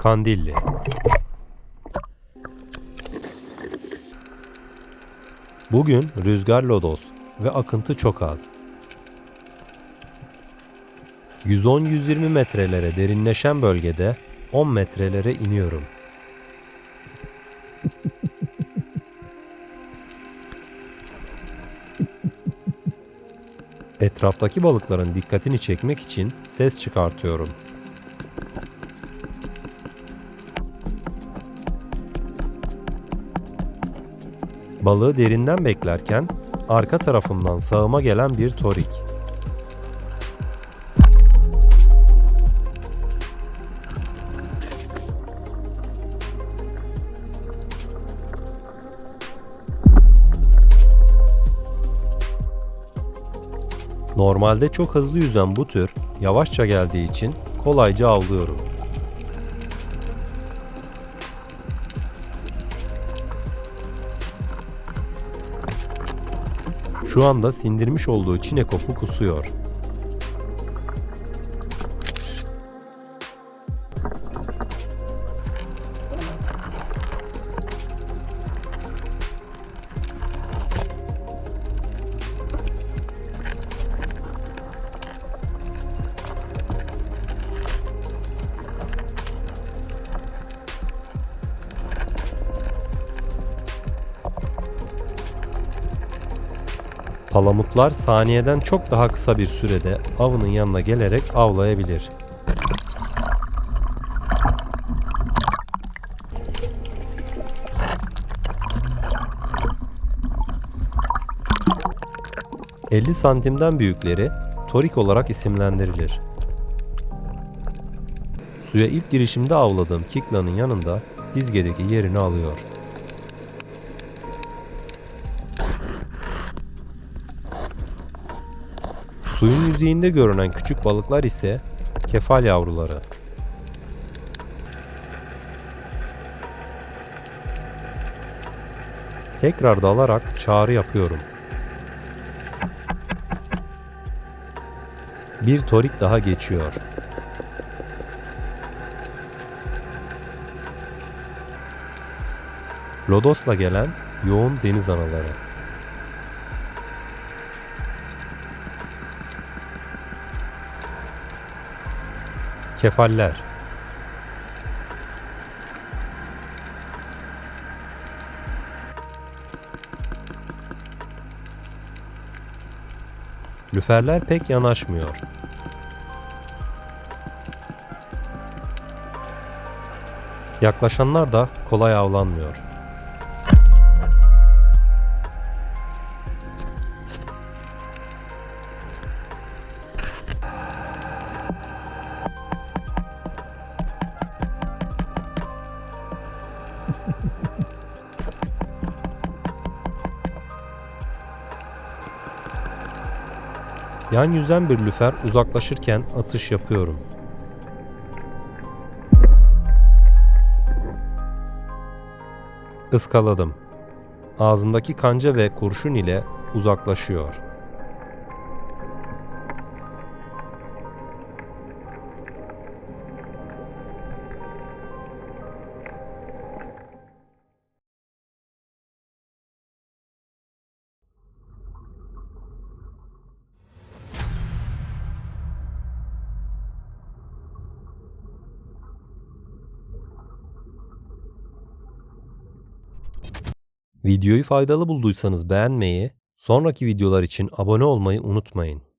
Kandilli Bugün rüzgar lodos ve akıntı çok az. 110-120 metrelere derinleşen bölgede 10 metrelere iniyorum. Etraftaki balıkların dikkatini çekmek için ses çıkartıyorum. Balığı derinden beklerken arka tarafımdan sağıma gelen bir torik. Normalde çok hızlı yüzen bu tür yavaşça geldiği için kolayca avlıyorum. Şu anda sindirmiş olduğu çinekopu kusuyor. Palamutlar saniyeden çok daha kısa bir sürede avının yanına gelerek avlayabilir. ...50 santimden büyükleri torik olarak isimlendirilir. Suya ilk girişimde avladığım kiklanın yanında dizgedeki yerini alıyor. Suyun yüzeyinde görünen küçük balıklar ise kefal yavruları. Tekrar dalarak çağrı yapıyorum. Bir torik daha geçiyor. Lodos'la gelen yoğun deniz anaları. Kefaller Lüferler pek yanaşmıyor. Yaklaşanlar da kolay avlanmıyor. Yan yüzen bir lüfer uzaklaşırken atış yapıyorum. Iskaladım. Ağzındaki kanca ve kurşun ile uzaklaşıyor. Videoyu faydalı bulduysanız beğenmeyi, sonraki videolar için abone olmayı unutmayın.